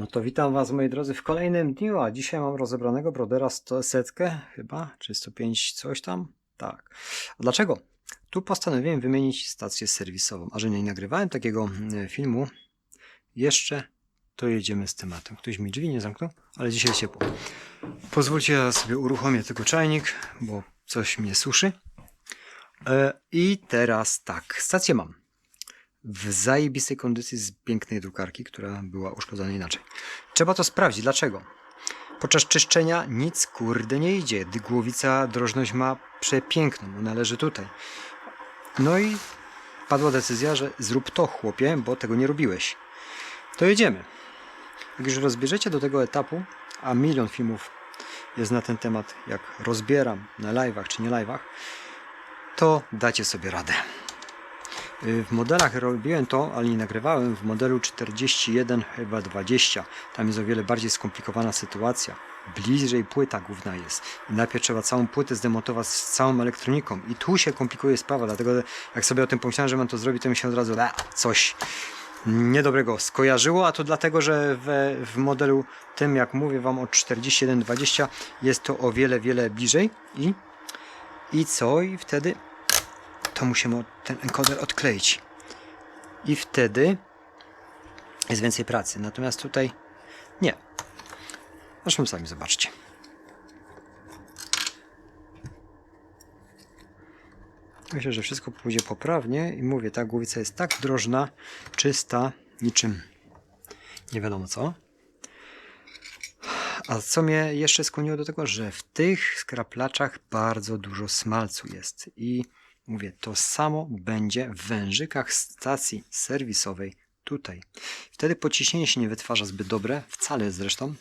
No to witam Was, moi drodzy, w kolejnym dniu, a dzisiaj mam rozebranego Brodera 100 setkę, chyba, czy 105 coś tam? Tak. A dlaczego? Tu postanowiłem wymienić stację serwisową, a że nie nagrywałem takiego mm, filmu jeszcze, to jedziemy z tematem. Ktoś mi drzwi nie zamknął, ale dzisiaj jest ciepło. Pozwólcie, ja sobie uruchomię tylko czajnik, bo coś mnie suszy. E, I teraz tak, stację mam w zajebistej kondycji z pięknej drukarki, która była uszkodzona inaczej. Trzeba to sprawdzić. Dlaczego? Podczas czyszczenia nic kurde nie idzie. Głowica drożność ma przepiękną, ona leży tutaj. No i padła decyzja, że zrób to chłopie, bo tego nie robiłeś. To jedziemy. Jak już rozbierzecie do tego etapu, a milion filmów jest na ten temat, jak rozbieram na live'ach czy nie live'ach, to dacie sobie radę. Y, W modelach robiłem to, ale nie nagrywałem w modelu 41 chyba 20. Tam jest o wiele bardziej skomplikowana sytuacja. Bliżej płyta główna jest. Najpierw trzeba całą płytę zdemontować z całą elektroniką. I tu się komplikuje sprawa, dlatego jak sobie o tym pomyślałem, że mam to zrobić, to mi się od razu "A, coś niedobrego skojarzyło, a to dlatego, że we, w modelu tym, jak mówię Wam o 4120 jest to o wiele, wiele bliżej. I, i co? I wtedy to musimy ten encoder odkleić. I wtedy jest więcej pracy. Natomiast tutaj nie. Zresztą sami zobaczcie. Myślę, że wszystko pójdzie poprawnie i mówię, ta głowica jest tak drożna, czysta, niczym nie wiadomo co. A co mnie jeszcze skłoniło do tego, że w tych skraplaczach bardzo dużo smalcu jest i Mówię, to samo będzie w wężykach stacji serwisowej tutaj. Wtedy pociśnienie się nie wytwarza zbyt dobre, wcale zresztą.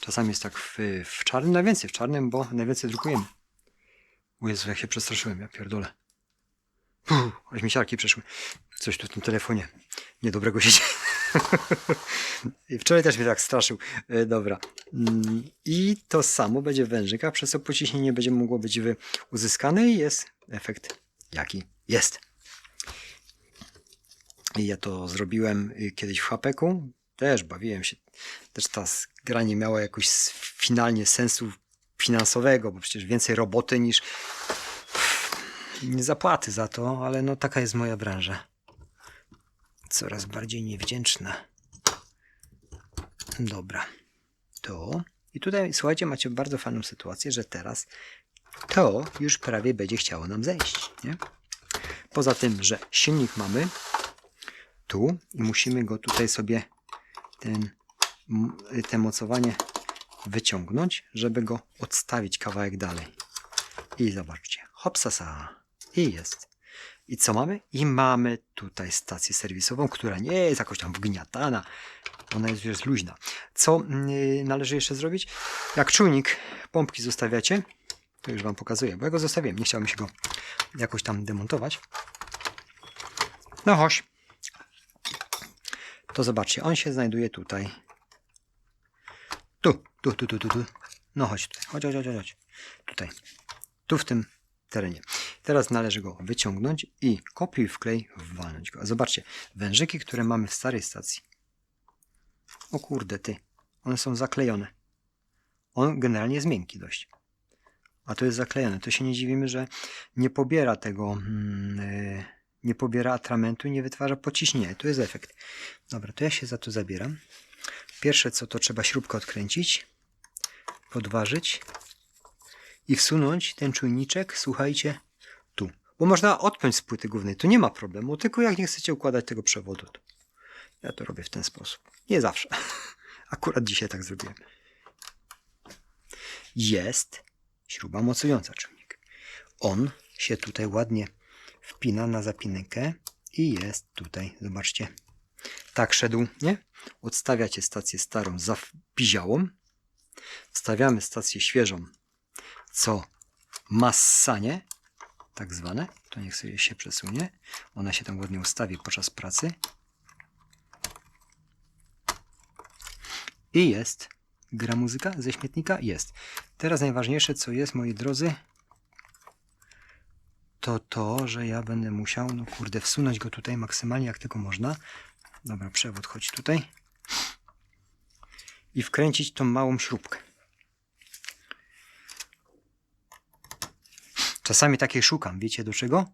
Czasami jest tak w, w czarnym, najwięcej w czarnym, bo najwięcej drukujemy. O Jezu, jak się przestraszyłem, ja pierdolę. Puh, aż mi siarki przeszły. Coś tu w tym telefonie niedobrego się dzieje. Wczoraj też mnie tak straszył. E, dobra. Mm, I to samo będzie w wężykach, przez co pociśnienie będzie mogło być uzyskane i jest efekt jaki jest. I ja to zrobiłem y, kiedyś w Hapeku. Też bawiłem się. Też ta gra nie miała jakoś finalnie sensu finansowego, bo przecież więcej roboty niż nie zapłaty za to, ale no taka jest moja branża. Coraz bardziej niewdzięczna. Dobra. To. I tutaj, słuchajcie, macie bardzo fajną sytuację, że teraz to już prawie będzie chciało nam zejść. Nie? Poza tym, że silnik mamy tu i musimy go tutaj sobie ten, te mocowanie wyciągnąć, żeby go odstawić kawałek dalej. I zobaczcie, hopsasa i jest. I co mamy? I mamy tutaj stację serwisową, która nie jest jakoś tam wgniatana. Ona jest już luźna. Co yy, należy jeszcze zrobić? Jak czujnik pompki zostawiacie, to już Wam pokazuję, bo ja go zostawiłem. Nie chciałem się go jakoś tam demontować. No chodź. To zobaczcie, on się znajduje tutaj. Tu, tu, tu, tu, tu, tu. No chodź tutaj, chodź, chodź, chodź, chodź. Tutaj. Tu w tym terenie. Teraz należy go wyciągnąć i kopiuj wklej walnąć go. Zobaczcie, wężyki, które mamy w starej stacji. O kurde, ty. One są zaklejone. On generalnie jest miękki dość. A to jest zaklejone. To się nie dziwimy, że nie pobiera tego, mm, y, nie pobiera atramentu i nie wytwarza pociśnienia. To jest efekt. Dobra, to ja się za to zabieram. Pierwsze co to trzeba śrubkę odkręcić, podważyć i wsunąć ten czujniczek, słuchajcie, tu. Bo można odpiąć z płyty głównej, to nie ma problemu, tylko jak nie chcecie układać tego przewodu, to ja to robię w ten sposób. Nie zawsze. Akurat dzisiaj tak zrobiłem. Jest śruba mocująca czujnik. On się tutaj ładnie wpina na zapinkę i jest tutaj, zobaczcie. Tak szedł, nie? Odstawiacie stację starą za piziałą. Wstawiamy stację świeżą, co massanie, tak zwane. To niech sobie się przesunie. Ona się tam ładnie ustawi podczas pracy. I jest. Gra muzyka ze śmietnika? Jest. Teraz najważniejsze, co jest, moi drodzy, to to, że ja będę musiał, no kurde, wsunąć go tutaj maksymalnie jak tylko można. Dobra, przewód, chodź tutaj. i wkręcić tą małą śrubkę. Czasami takiej szukam, wiecie do czego?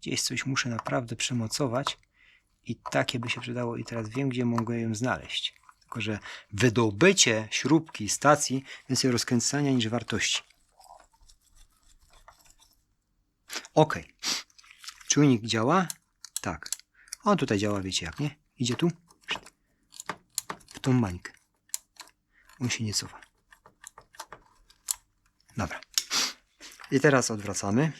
Gdzieś coś muszę naprawdę przymocować i takie by się przydało i teraz wiem, gdzie mogę ją znaleźć. Tylko, że wydobycie śrubki stacji więcej rozkręcania niż wartości. Ok. Czujnik działa? Tak. On tutaj działa, wiecie jak, nie? Idzie tu? W tą mańkę. On się nie cofa. Dobra. I teraz odwracamy.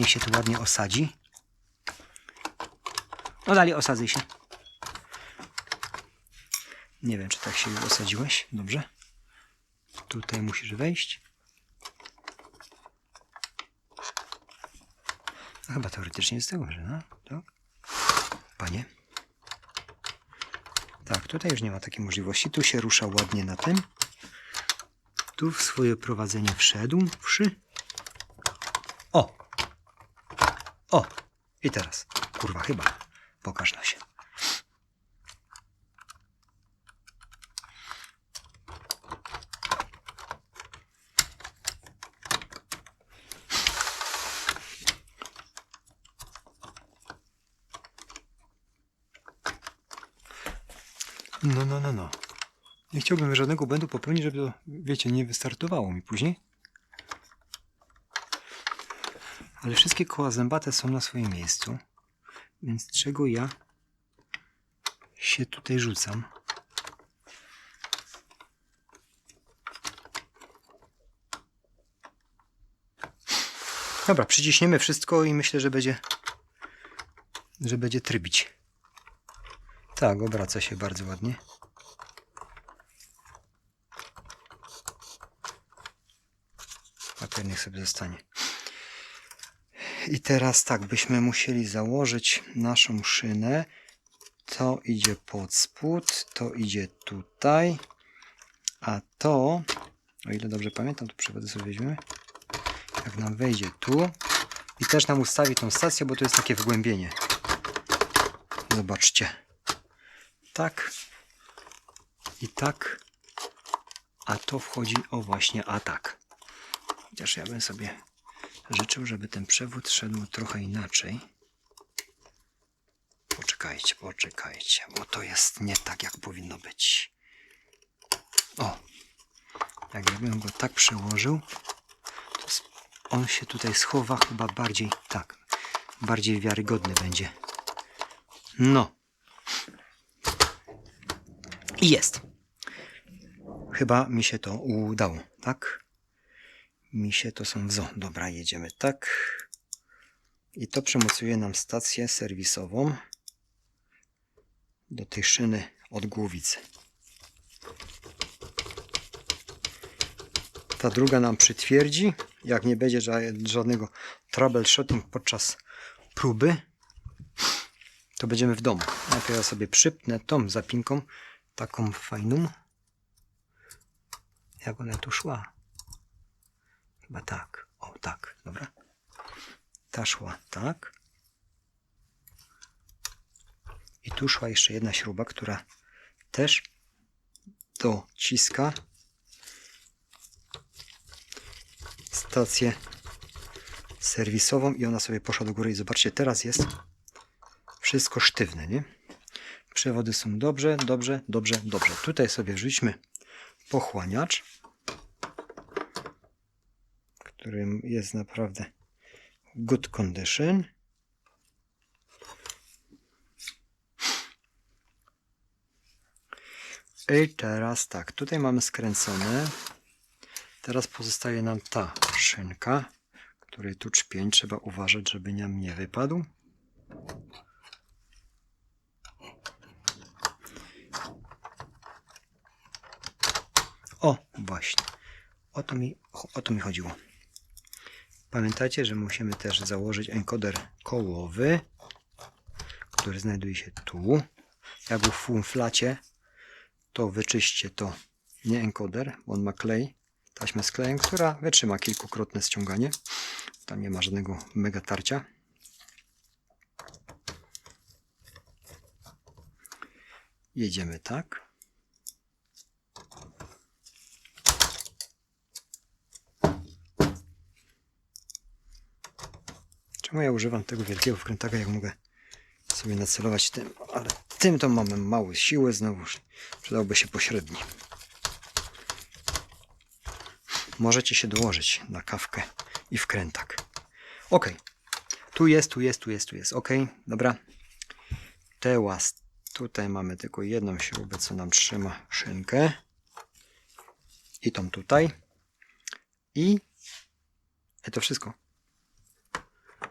Niech się tu ładnie osadzi. No dalej osadzaj się. Nie wiem, czy tak się już osadziłeś. Dobrze. Tutaj musisz wejść. No chyba teoretycznie jest dobrze, no? Tak? Panie? Tak, tutaj już nie ma takiej możliwości. Tu się rusza ładnie na tym. Tu w swoje prowadzenie wszedł. Wszy. O! O! I teraz. Kurwa, chyba. Pokaż no się. No, no, no, no. Nie chciałbym żadnego błędu popełnić, żeby to, wiecie, nie wystartowało mi później. Ale wszystkie koła zębate są na swoim miejscu. Więc czego ja się tutaj rzucam? Dobra, przyciśniemy wszystko i myślę, że będzie, że będzie trybić. Tak, obraca się bardzo ładnie. Papier niech sobie zostanie. I teraz tak, byśmy musieli założyć naszą szynę. To idzie pod spód, to idzie tutaj, a to, o ile dobrze pamiętam, to przewody sobie weźmiemy. Jak nam wejdzie tu i też nam ustawi tą stację, bo to jest takie wgłębienie. Zobaczcie. Tak i tak, a to wchodzi o właśnie a tak. Chociaż ja bym sobie życzył, żeby ten przewód szedł trochę inaczej. Poczekajcie, poczekajcie, bo to jest nie tak, jak powinno być. O, jakbym go tak przełożył, to on się tutaj schowa chyba bardziej, tak, bardziej wiarygodny będzie. No. I jest. Chyba mi się to udało, tak? Mi się to są wzo. Dobra, jedziemy tak. I to przymocuje nam stację serwisową do tej szyny od głowicy. Ta druga nam przytwierdzi. Jak nie będzie ża- żadnego troubleshooting podczas próby, to będziemy w domu. Najpierw ja sobie przypnę tą zapinką, taką fajną. Jak ona tu szła? Chyba tak. O, tak, dobra. Ta szła tak. I tu szła jeszcze jedna śruba, która też dociska stację serwisową i ona sobie poszła do góry i zobaczcie, teraz jest wszystko sztywne, nie? Przewody są dobrze, dobrze, dobrze, dobrze. Tutaj sobie wrzućmy pochłaniacz, którym jest naprawdę good condition. I teraz tak, tutaj mamy skręcone. Teraz pozostaje nam ta szynka, której tu czpień trzeba uważać, żeby nam nie wypadł. O, właśnie. O to mi, o to mi chodziło. Pamiętajcie, że musimy też założyć encoder kołowy, który znajduje się tu. Jak w funflacie, to wyczyście to nie encoder, bo on ma klej, taśmę z klejem, która wytrzyma kilkukrotne ściąganie. Tam nie ma żadnego mega tarcia. Jedziemy tak. Czemu ja używam tego wielkiego wkrętaka, jak mogę sobie nacelować tym, ale tym to mamy małe siły znowuż. Przydałby się pośredni. Możecie się dołożyć na kawkę i wkrętak. Ok. Tu jest, tu jest, tu jest, tu jest. Ok, dobra. Teraz tutaj mamy tylko jedną śrubę, co nam trzyma szynkę. I tą tutaj. I to wszystko.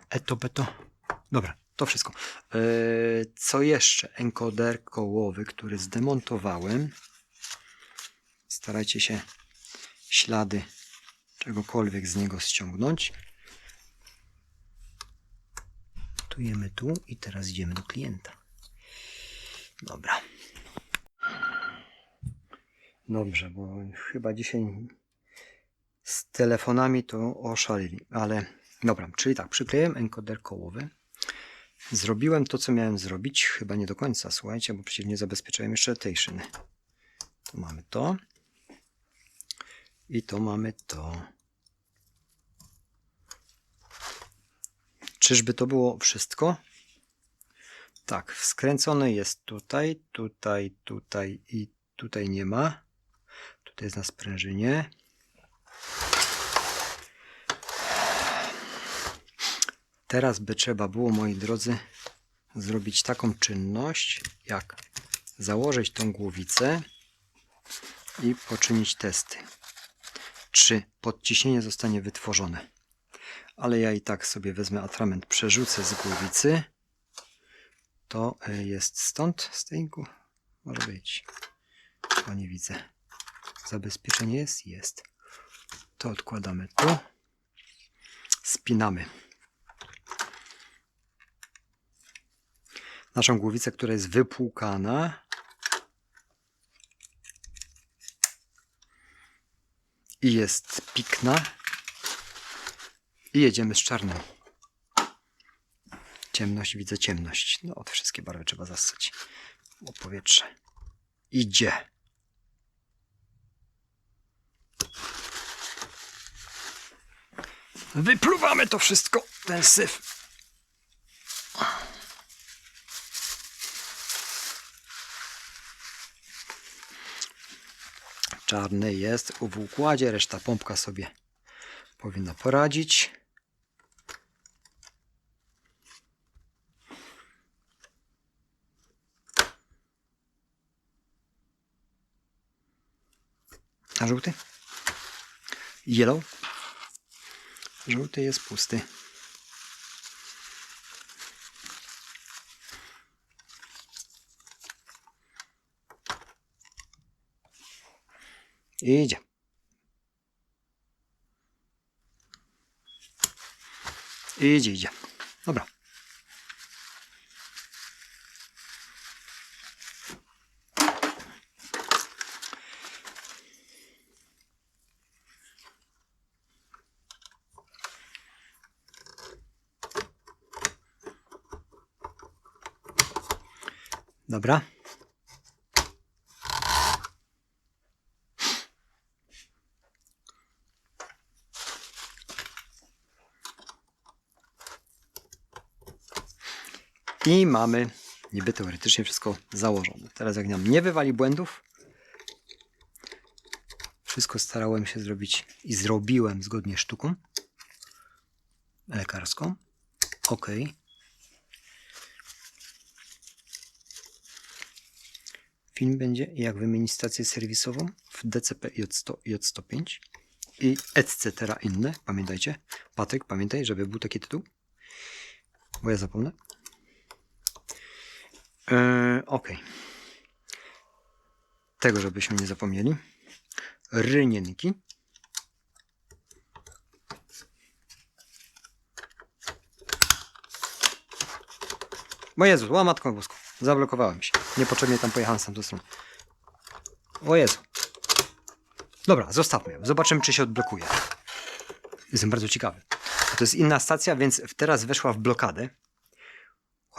E to beto. Dobra, to wszystko. E, co jeszcze? Encoder kołowy, który zdemontowałem. Starajcie się ślady czegokolwiek z niego ściągnąć. Tujemy tu i teraz idziemy do klienta. Dobra. Dobrze, bo chyba dzisiaj z telefonami to oszaleli, ale dobra, czyli tak, przykleiłem encoder kołowy. Zrobiłem to, co miałem zrobić, chyba nie do końca, słuchajcie, bo przecież nie zabezpieczyłem jeszcze tej szyny. Tu mamy to. I to mamy to. Czyżby to było wszystko? Tak, skręcone jest tutaj, tutaj, tutaj i tutaj nie ma. Tutaj jest na sprężynie. Teraz by trzeba było, moi drodzy, zrobić taką czynność, jak założyć tą głowicę i poczynić testy. Czy podciśnienie zostanie wytworzone. Ale ja i tak sobie wezmę atrament, przerzucę z głowicy. To y, jest stąd, z tej Może być. O, nie widzę. Zabezpieczenie jest? Jest. To odkładamy tu. Spinamy. Naszą głowicę, która jest wypłukana. I jest pikna. I jedziemy z czarnym. Ciemność, widzę ciemność. No, od wszystkie barwy trzeba zassać. O powietrze. Idzie. Wypluwamy to wszystko, ten syf. Czarny jest w układzie, reszta pompka sobie powinna poradzić. A żółty? Yellow? Żółty jest pusty. Idzie. Idzie, idzie. Dobra. Dobra. I mamy niby teoretycznie wszystko założone. Teraz jak nam nie wywali błędów, wszystko starałem się zrobić i zrobiłem zgodnie z sztuką lekarską. Ok. Film będzie jak wymienić stację serwisową w DCP J100 i J105 i etc. inne. Pamiętajcie. Patryk, pamiętaj, żeby był taki tytuł. Bo ja zapomnę. Eee, ok. Tego, żebyśmy nie zapomnieli. Rynienki. O Jezu, łamatką boską. Zablokowałem się. Niepotrzebnie tam pojechałem z tamtą stronę. O Jezu. Dobra, zostawmy ją. Zobaczymy, czy się odblokuje. Jestem bardzo ciekawy. To jest inna stacja, więc teraz weszła w blokadę.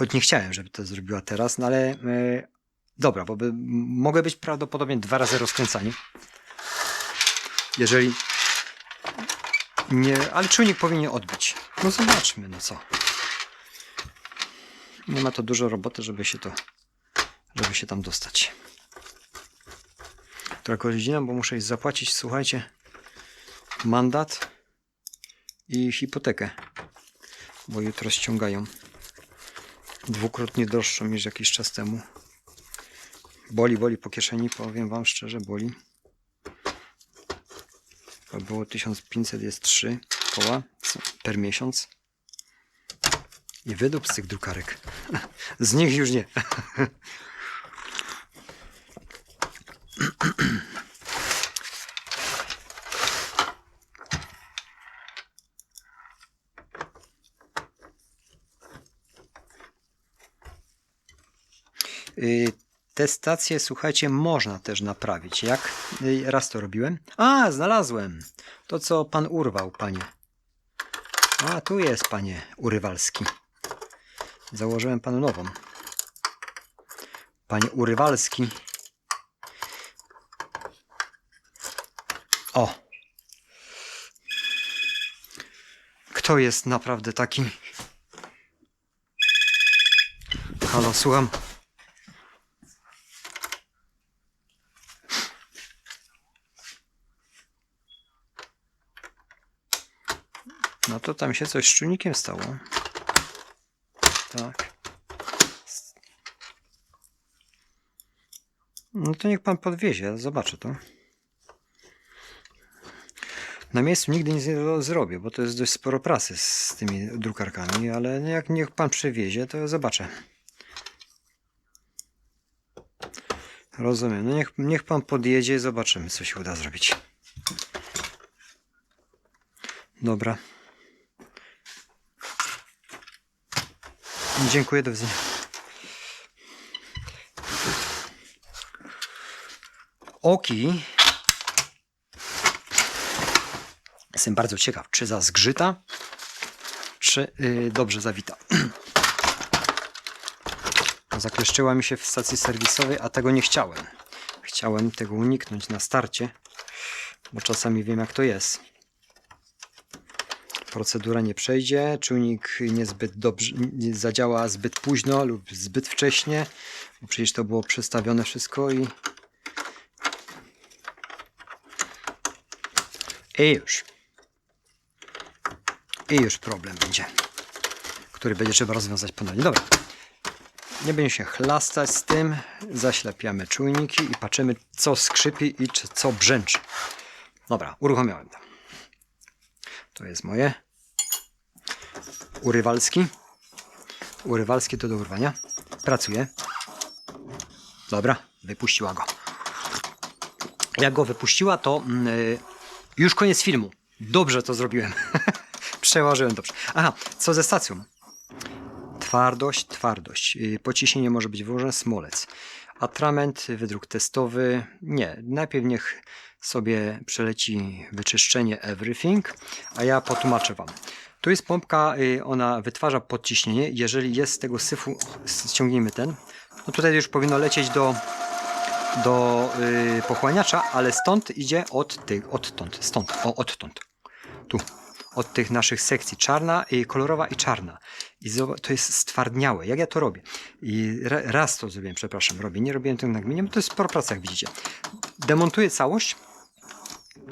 Choć nie chciałem, żeby to zrobiła teraz, no ale e, dobra, bo by, mogę być prawdopodobnie dwa razy rozkręcani. Jeżeli nie, ale czujnik powinien odbić. No zobaczmy, no co. Nie ma to dużo roboty, żeby się to, żeby się tam dostać. Która godzina, bo muszę zapłacić, słuchajcie, mandat i hipotekę, bo jutro ściągają dwukrotnie droższą niż jakiś czas temu. Boli, boli po kieszeni, powiem wam szczerze, boli. To było 1500, jest 3 koła per miesiąc. I wydup z tych drukarek. Z nich już nie. Te stacje, słuchajcie, można też naprawić. Jak y, raz to robiłem? A, znalazłem. To, co pan urwał, panie. A, tu jest, panie Urywalski. Założyłem panu nową. Panie Urywalski. O! Kto jest naprawdę taki? Halo, słucham. No to tam się coś z czujnikiem stało. Tak. No to niech pan podwiezie, zobaczę to. Na miejscu nigdy nic nie zrobię, bo to jest dość sporo pracy z tymi drukarkami, ale jak niech pan przywiezie, to zobaczę. Rozumiem. No niech, niech pan podjedzie, zobaczymy, co się uda zrobić. Dobra. Dziękuję, do widzenia. Oki. Jestem bardzo ciekaw, czy zazgrzyta, czy yy, dobrze zawita. Zakleszczyła mi się w stacji serwisowej, a tego nie chciałem. Chciałem tego uniknąć na starcie, bo czasami wiem jak to jest procedura nie przejdzie, czujnik niezbyt dobrze, nie zadziała zbyt późno lub zbyt wcześnie, bo przecież to było przestawione wszystko i i już i już problem będzie, który będzie trzeba rozwiązać ponownie. Dobra, nie będziemy się chlastać z tym, zaślepiamy czujniki i patrzymy co skrzypi i czy- co brzęczy. Dobra, uruchomiłem to. To jest moje. Urywalski. Urywalski to do urwania. Pracuje. Dobra, wypuściła go. Jak go wypuściła, to mm, y, już koniec filmu. Dobrze to zrobiłem. Przełożyłem dobrze. Aha, co ze stacją? Twardość, twardość. Y, Pociśnienie może być wyłożone, smolec. Atrament, wydruk testowy. Nie, najpierw niech sobie przeleci wyczyszczenie everything, a ja potłumaczę Wam. Tu jest pompka, y, ona wytwarza podciśnienie. Jeżeli jest z tego syfu, ściągnijmy ten, no tutaj już powinno lecieć do, do y, pochłaniacza, ale stąd idzie od tych, odtąd, stąd, o, odtąd. Tu, od tych naszych sekcji. Czarna, y, kolorowa i czarna. I to jest stwardniałe. Jak ja to robię? I ra- raz to zrobiłem, przepraszam, robię. Nie robiłem tego na gminie, bo to jest pracy, jak widzicie. Demontuję całość.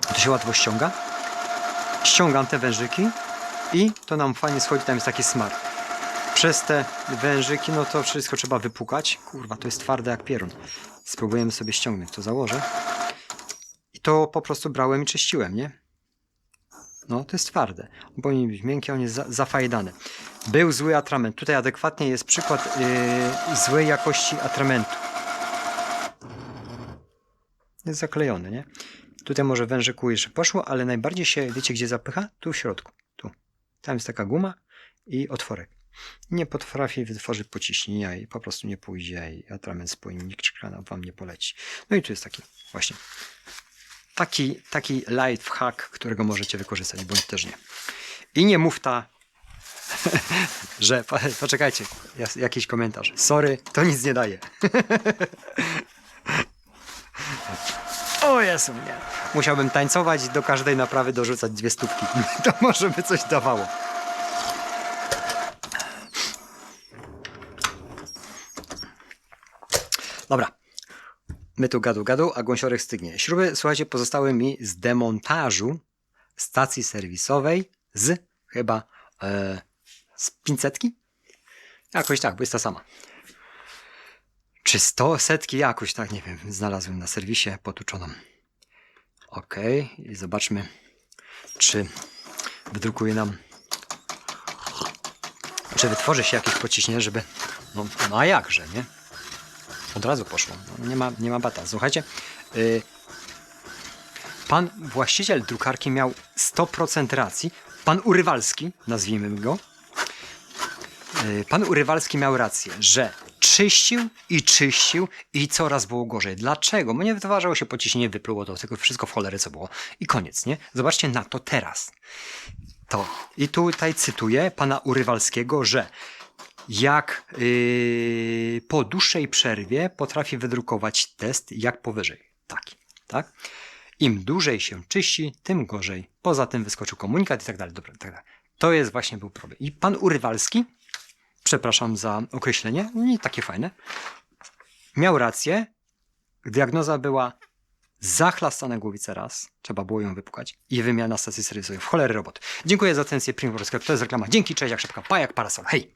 To się łatwo ściąga. Ściągam te wężyki i to nam fajnie schodzi, tam jest taki smar. Przez te wężyki, no to wszystko trzeba wypukać. Kurwa, to jest twarde jak pierun. Spróbujemy sobie ściągnąć, to założę. I to po prostu brałem i czyściłem, nie? No, to jest twarde. On powinien być miękki, on jest za, zafajdany. Był zły atrament. Tutaj adekwatnie jest przykład yy, złej jakości atramentu. Jest zaklejony, nie? Tutaj może wężyku jeszcze poszło, ale najbardziej się, wiecie gdzie zapycha? Tu w środku. Tu. Tam jest taka guma i otworek. Nie potrafi wytworzyć pociśnienia i po prostu nie pójdzie i atrament spłynie, nikt wam nie poleci. No i tu jest taki właśnie taki, taki hack, którego możecie wykorzystać, bądź też nie. I nie mów ta że, po- poczekajcie, jakiś komentarz. Sorry, to nic nie daje. O Jezu, nie. Musiałbym tańcować do każdej naprawy dorzucać dwie stówki. To może by coś dawało. Dobra. My tu gadu gadu, a gąsiorek stygnie. Śruby, słuchajcie, pozostały mi z demontażu stacji serwisowej z chyba e, z 500? Jakoś tak, bo jest ta sama. Czy 100 setki? Jakoś tak, nie wiem, znalazłem na serwisie potłuczoną. Ok, i zobaczmy, czy wydrukuje nam, czy wytworzy się jakieś pociśnienie, żeby, no, no a jakże, nie? Od razu poszło, nie, ma, nie ma bata. Słuchajcie, y, pan właściciel drukarki miał 100% racji, pan Urywalski, nazwijmy go, y, pan Urywalski miał rację, że czyścił i czyścił i coraz było gorzej. Dlaczego? Bo nie wytwarzało się pociśnienie, wypluło to, tylko wszystko w cholery co było. I koniec, nie? Zobaczcie na to teraz. To. I tutaj cytuję pana Urywalskiego, że jak yy, po dłuższej przerwie potrafi wydrukować test jak powyżej. Taki, tak? Im dłużej się czyści, tym gorzej. Poza tym wyskoczył komunikat i tak dalej. Dobra, tak dalej. To jest właśnie był problem. I pan Urywalski, przepraszam za określenie, nie takie fajne, miał rację. Diagnoza była zachlastane głowice raz, trzeba było ją wypukać i wymiana stacji serwisowej w cholery robot. Dziękuję za atencję Primworska, to jest reklama. Dzięki, cześć, jak szybka, pa jak parasol, hej!